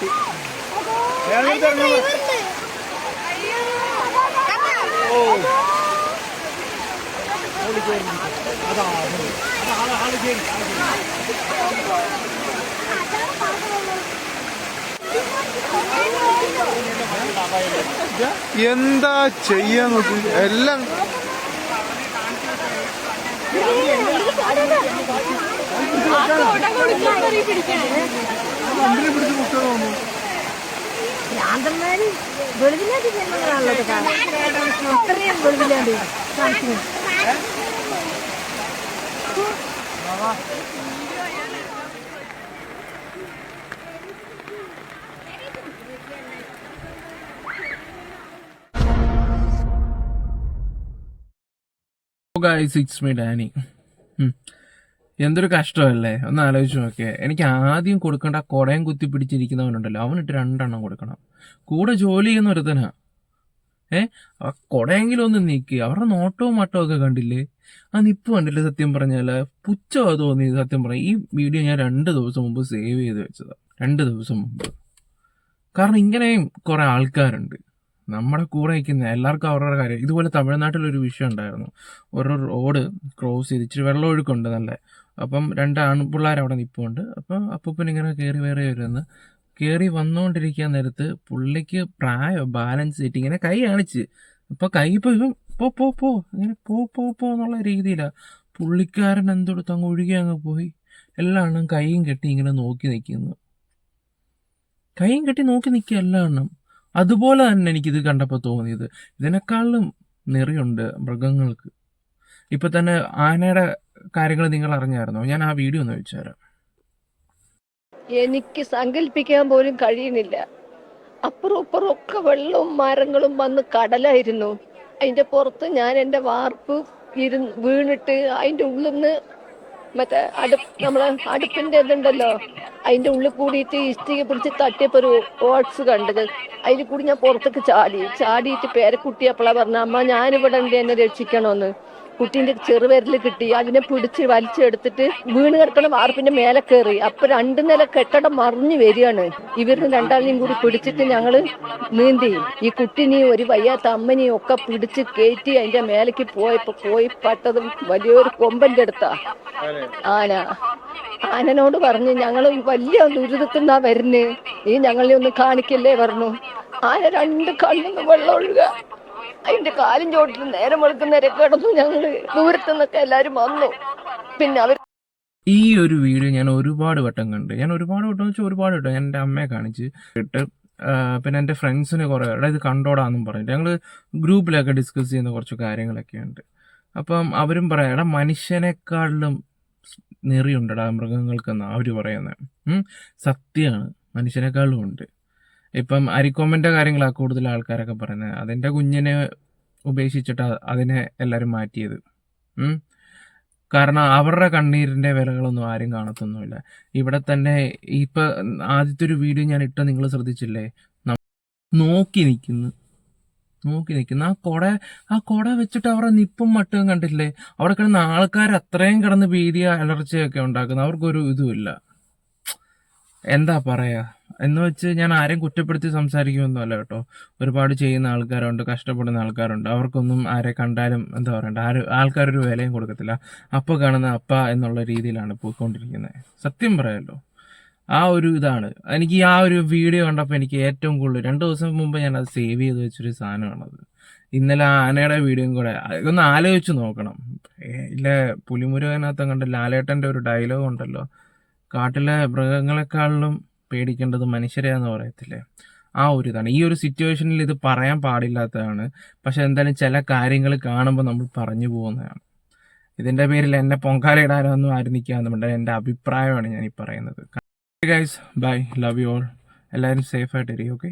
കിട്ടി എന്താ ചെയ്യാൻ നോക്കി എല്ലാം ഭ്രാന്തന്മാര് വെളിവില്ലാണ്ട് ജന്മങ്ങളാണല്ലോ. അത്രയും വെളിവില്ലാണ്ട് കാണിക്കുന്നത് ഗൈസ് ഇറ്റ്സ് മീ ഡാനി. എന്തൊരു കഷ്ടമല്ലേ? ഒന്ന് ആലോചിച്ച് നോക്കിയേ. എനിക്ക് ആദ്യം കൊടുക്കേണ്ട കുടയും കുത്തി പിടിച്ചിരിക്കുന്നവനുണ്ടല്ലോ. അവനിട്ട് രണ്ടെണ്ണം കൊടുക്കണം. കൂടെ ജോലി ചെയ്യുന്ന ഒരുത്തനാ. ഏ? ആ കുടയെങ്കിലും ഒന്ന് നീക്കി. അവരുടെ നോട്ടവും മട്ടവും ഒക്കെ കണ്ടില്ലേ? ആ നിപ്പ് കണ്ടില്ലേ സത്യം പറഞ്ഞാൽ പുച്ചോ തോന്നി സത്യം പറഞ്ഞ. ഈ വീഡിയോ ഞാൻ രണ്ട് ദിവസം മുമ്പ് സേവ് ചെയ്ത് വെച്ചതാ. രണ്ട് ദിവസം മുമ്പ്. കാരണം ഇങ്ങനെയും കുറെ ആൾക്കാരുണ്ട്. നമ്മുടെ കൂടെ നിൽക്കുന്ന എല്ലാവർക്കും അവരുടെ കാര്യം. ഇതുപോലെ തമിഴ്നാട്ടിലൊരു വിഷയം ഉണ്ടായിരുന്നു. ഓരോ റോഡ് ക്രോസ് ചെയ്ത് ഇച്ചിരി വെള്ളമൊഴുക്കുണ്ട് നല്ല. അപ്പം രണ്ട് ആൺപിള്ളേർ അവിടെ നിൽപ്പുണ്ട് അപ്പം അപ്പൂപ്പൻ ഇങ്ങനെ കയറി വേറെ വരുമെന്ന് കയറി വന്നുകൊണ്ടിരിക്കാൻ നേരത്ത് പുള്ളിക്ക് പ്രായം ബാലൻസ് ചെയ്തിട്ട് ഇങ്ങനെ കൈ കാണിച്ച്. അപ്പൊ കൈ ഇപ്പൊ ഇവൻ പോ പോ പോ ഇങ്ങനെ പോ പോ പോ എന്നുള്ള രീതിയിലാ. പുള്ളിക്കാരൻ എന്തെടുത്ത് അങ്ങ് ഒഴുകി അങ്ങ് പോയി. എല്ലാ എണ്ണം കൈയും കെട്ടി ഇങ്ങനെ നോക്കി നിൽക്കുന്നു കൈയും കെട്ടി നോക്കി നിൽക്കുക എല്ലാ എണ്ണം. അതുപോലെ തന്നെ എനിക്കിത് കണ്ടപ്പോൾ തോന്നിയത്. ഇതിനേക്കാളും നിറയുണ്ട് മൃഗങ്ങൾക്ക്. ഇപ്പം തന്നെ ആനയുടെ കാര്യങ്ങൾ നിങ്ങൾ അറിഞ്ഞായിരുന്നോ? ഞാൻ ആ വീഡിയോ ഒന്ന് വെച്ചുതരാം. എനിക്ക് സങ്കല്പിക്കാൻ പോലും കഴിയുന്നില്ല. അപ്പുറം ഇപ്പുറം ഒക്കെ വെള്ളവും മരങ്ങളും വന്ന് കടലായിരുന്നു. അതിന്റെ പുറത്ത് ഞാൻ എന്റെ വാർപ്പ് വീണിട്ട് അതിന്റെ ഉള്ളിൽ നിന്ന് മറ്റേ അടുപ്പ് നമ്മളെ അടുപ്പിന്റെ ഇതുണ്ടല്ലോ അതിന്റെ ഉള്ളിൽ കൂടിയിട്ട് ഇഷ്ടിക പിടിച്ച് തട്ടിയപ്പോ ഒരു ഓട്സ് കണ്ടത്. അതിൽ കൂടി ഞാൻ പുറത്തേക്ക് ചാടി. ചാടിയിട്ട് പേരക്കുട്ടിയപ്പോളാ പറഞ്ഞ അമ്മ ഞാനിവിടെ ഉണ്ട് എന്നെ രക്ഷിക്കണോന്ന് കുട്ടീന്റെ ചെറുപേരിൽ കിട്ടി അതിനെ പിടിച്ച് വലിച്ചെടുത്തിട്ട് വീണ് കിടക്കണ വാർപ്പിന്റെ മേലെ കയറി. അപ്പൊ രണ്ടു നില കെട്ടടം മറിഞ്ഞു വരികയാണ്. ഇവരിന് രണ്ടാളിനെയും കൂടി പിടിച്ചിട്ട് ഞങ്ങൾ നീന്തി. ഈ കുട്ടിനെയും ഒരു വയ്യാത്ത അമ്മനെയും ഒക്കെ പിടിച്ച് കയറ്റി അതിന്റെ മേലേക്ക് പോയപ്പോ പോയി പട്ടതും വലിയൊരു കൊമ്പന്റെ അടുത്താ. ആന. ആനനോട് പറഞ്ഞു ഞങ്ങൾ വലിയ ദുരിതത്തിൽ നിന്നാ വരുന്നേ. നീ ഞങ്ങളെ ഒന്ന് കാണിക്കല്ലേ? പറഞ്ഞു. ആന രണ്ട് കണ്ണിന്ന് വെള്ളം ഒഴുക അതിന്റെ കാലും ചോട്ടിൽ നേരം വെളുക്കുന്നവരെ കിടന്നു ഞങ്ങൾ ദൂരത്തു നിന്നൊക്കെ എല്ലാരും വന്നു. പിന്നെ അവർ ഈ ഒരു വീഡിയോ ഞാൻ ഒരുപാട് വട്ടം കണ്ട്. ഞാൻ ഒരുപാട് വട്ടം വെച്ചാൽ ഒരുപാട് വട്ടം ഞാൻ എന്റെ അമ്മയെ കാണിച്ച് ഇട്ട് പിന്നെ എന്റെ ഫ്രണ്ട്സിന് കുറേ ഇത് കണ്ടോടാന്നും പറഞ്ഞിട്ട്. ഞങ്ങൾ ഗ്രൂപ്പിലൊക്കെ ഡിസ്കസ് ചെയ്യുന്ന കുറച്ച് കാര്യങ്ങളൊക്കെ ഉണ്ട്. അപ്പം അവരും പറയാം എടാ മനുഷ്യനെക്കാളിലും നെറിയുണ്ടടാ മൃഗങ്ങൾക്കെന്നാണ് അവർ പറയുന്നത് സത്യമാണ് മനുഷ്യനെക്കാളും ഉണ്ട്. ഇപ്പം അരിക്കൊമ്പന്റെ കാര്യങ്ങളാണ് കൂടുതൽ ആൾക്കാരൊക്കെ പറയുന്നത്. അതിന്റെ കുഞ്ഞിനെ ഉപേക്ഷിച്ചിട്ട് അതിനെ എല്ലാവരും മാറ്റിയത്. കാരണം അവരുടെ കണ്ണീരിന്റെ വിലകളൊന്നും ആരും കാണത്തൊന്നുമില്ല. ഇവിടെ തന്നെ ഇപ്പം ആദ്യത്തെ ഒരു വീഡിയോ ഞാൻ ഇട്ട നിങ്ങൾ ശ്രദ്ധിച്ചില്ലേ? നോക്കി നിൽക്കുന്നു. നോക്കി നിൽക്കുന്നു. ആ കൊട ആ കൊട വെച്ചിട്ട് അവരുടെ നിപ്പും മട്ടും കണ്ടില്ലേ? അവിടെ കിടന്ന ആൾക്കാർ അത്രയും കിടന്ന് ഭീതിയ അലർച്ചയൊക്കെ ഉണ്ടാക്കുന്നു. അവർക്കൊരു ഇതുമില്ല എന്താ പറയാ? എന്ന് വെച്ച് ഞാൻ ആരെയും കുറ്റപ്പെടുത്തി സംസാരിക്കുമെന്നല്ല കേട്ടോ. ഒരുപാട് ചെയ്യുന്ന ആൾക്കാരുണ്ട് കഷ്ടപ്പെടുന്ന ആൾക്കാരുണ്ട്. അവർക്കൊന്നും ആരെ കണ്ടാലും എന്താ പറയണ്ട ആര് ആൾക്കാരൊരു വിലയും കൊടുക്കത്തില്ല. അപ്പ കാണുന്ന അപ്പ എന്നുള്ള രീതിയിലാണ് പോയിക്കൊണ്ടിരിക്കുന്നത് സത്യം പറയാലോ. ആ ഒരു ഇതാണ്. എനിക്ക് ആ ഒരു വീഡിയോ കണ്ടപ്പോൾ എനിക്ക് ഏറ്റവും കൂടുതൽ രണ്ട് ദിവസം മുമ്പ് ഞാൻ അത് സേവ് ചെയ്ത് വെച്ചൊരു സാധനമാണത്. ഇന്നലെ ആനയുടെ വീഡിയോയും കൂടെ ഒന്ന് ആലോചിച്ച് നോക്കണം. ഇല്ല പുലിമുരുകനകത്ത് കണ്ട ലാലേട്ടന്റെ ഒരു ഡയലോഗ് ഉണ്ടല്ലോ. കാട്ടിലെ മൃഗങ്ങളെക്കാളിലും പേടിക്കേണ്ടത് മനുഷ്യരെയാന്ന് പറയത്തില്ലേ? ആ ഒരു ഇതാണ്. ഈ ഒരു സിറ്റുവേഷനിൽ ഇത് പറയാൻ പാടില്ലാത്തതാണ്. പക്ഷെ എന്തായാലും ചില കാര്യങ്ങൾ കാണുമ്പോൾ നമ്മൾ പറഞ്ഞു പോകുന്നതാണ്. ഇതിന്റെ പേരിൽ എന്നെ പൊങ്കാല ഇടാനൊന്നും ആരും നിൽക്കാന്നുണ്ട് എന്റെ അഭിപ്രായമാണ് ഞാൻ ഈ പറയുന്നത് guys bye love you all എല്ലാവരും സേഫ് ആയിട്ടിരിക്കും ഓക്കെ